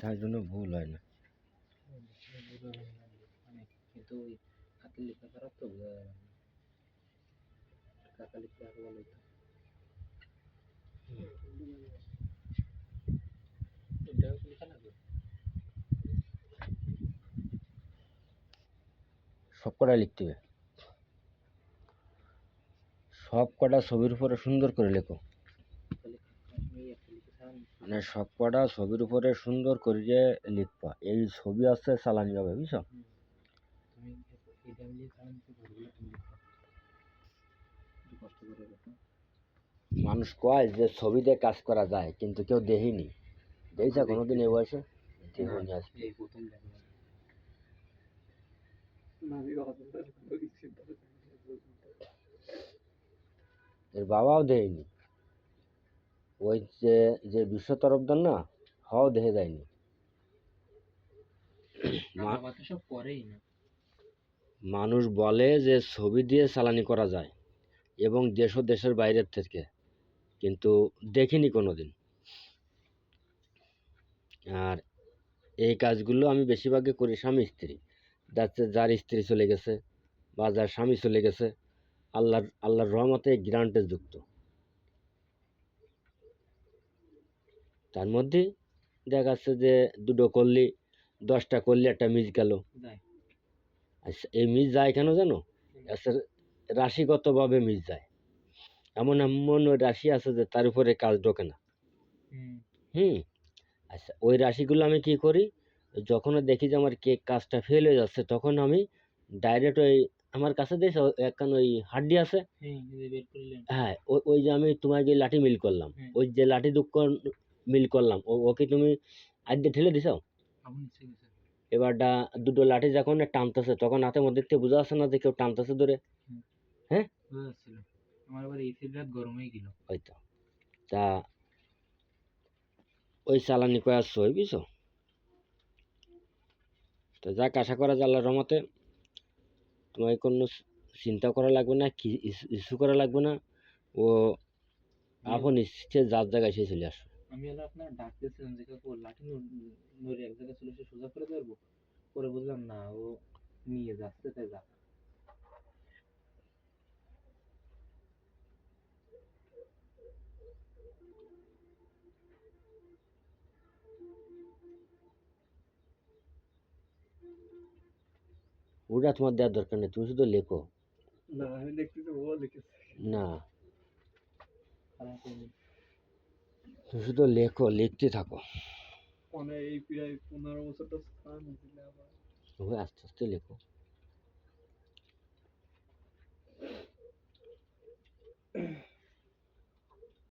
তার জন্য ভুল হয় না। কিন্তু ওই হাতের লেখা খারাপ তো বোঝা যাবে না কাকা লিখলে আরও ভালো হতো সব কটা লিখতে হবে। সব কটা ছবির উপরে সুন্দর করে লেখো তাহলে আপনি একটা লিখে ছাড়ান মানে সব কটা ছবির উপরে সুন্দর করে যে লিখবা এই ছবি আছে চালানি যাবে বুঝছ? মানুষ কয় যে ছবিতে কাজ করা যায় কিন্তু কেউ দেখিনি। দেখছা কোনোদিন এই বয়সে? দেখিনি দেখলাম। এর বাবাও দেয়নি। ওই যে যে বিশ্ব তরফদার না হও দেখে যায়নি। মানুষ বলে যে ছবি দিয়ে চালানি করা যায় এবং দেশ ও দেশের বাইরের থেকে কিন্তু দেখিনি কোনো দিন আর এই কাজগুলো আমি বেশিরভাগই করি স্বামী স্ত্রী। যাচ্ছে যার স্ত্রী চলে গেছে বা যার স্বামী চলে গেছে আল্লাহর আল্লাহর রহমতে গ্রান্টে যুক্ত। তার মধ্যে দেখা যাচ্ছে যে দুটো করলি দশটা করলে একটা মিস গেল। আচ্ছা এই মিস যায় কেন জানো? আচ্ছা রাশিগতভাবে মিস যায়। এমন এমন ওই রাশি আছে যে তার উপরে কাজ ঢোকে না। হুম। আচ্ছা ওই রাশিগুলো আমি কি করি? যখন দেখি যে আমার কেক কাজটা ফেল হয়ে যাচ্ছে তখন আমি ডাইরেক্ট ওই আমার কাছে দেখছ একখান ওই হাড্ডি আছে। হ্যাঁ ওই ওই যে আমি তোমার যে লাঠি মিল করলাম ওই যে লাঠি দুঃখ মিল করলাম। ও ওকে তুমি আজকে ঠেলে দিছো? এবারটা দুটো লাঠি যখন টানতেছে তখন হাতের মধ্যে থেকে বোঝা যাচ্ছে না যে কেউ টানতেছে ধরে হ্যাঁ? যাচ্ছিল আমার আবার এই রাত গরম হয়ে গেল হয়তো তা ওই চালানি কয়ে আসছো ওই বুঝছ? তো যাক আশা করা যায় আল্লাহর রহমতে তোমার কোনো চিন্তা করা লাগবে না কি ইস্যু করা লাগবে না। ও আপন ইচ্ছে যার জায়গায় সে চলে আসবে। আমি হলো আপনার ডাকতেছিলাম যে কাকু লাঠি নড়ে এক জায়গায় চলে এসে সোজা করে ধরবো? পরে বুঝলাম না ও নিয়ে যাচ্ছে তাই যাক ওটা তোমার দেওয়ার দরকার নেই তুমি শুধু লেখো। না আমি দেখতেছি ও লিখেছে। না। তুমি শুধু লেখো লিখতে থাকো। মানে এই প্রায় পনেরো আস্তে আস্তে লেখো।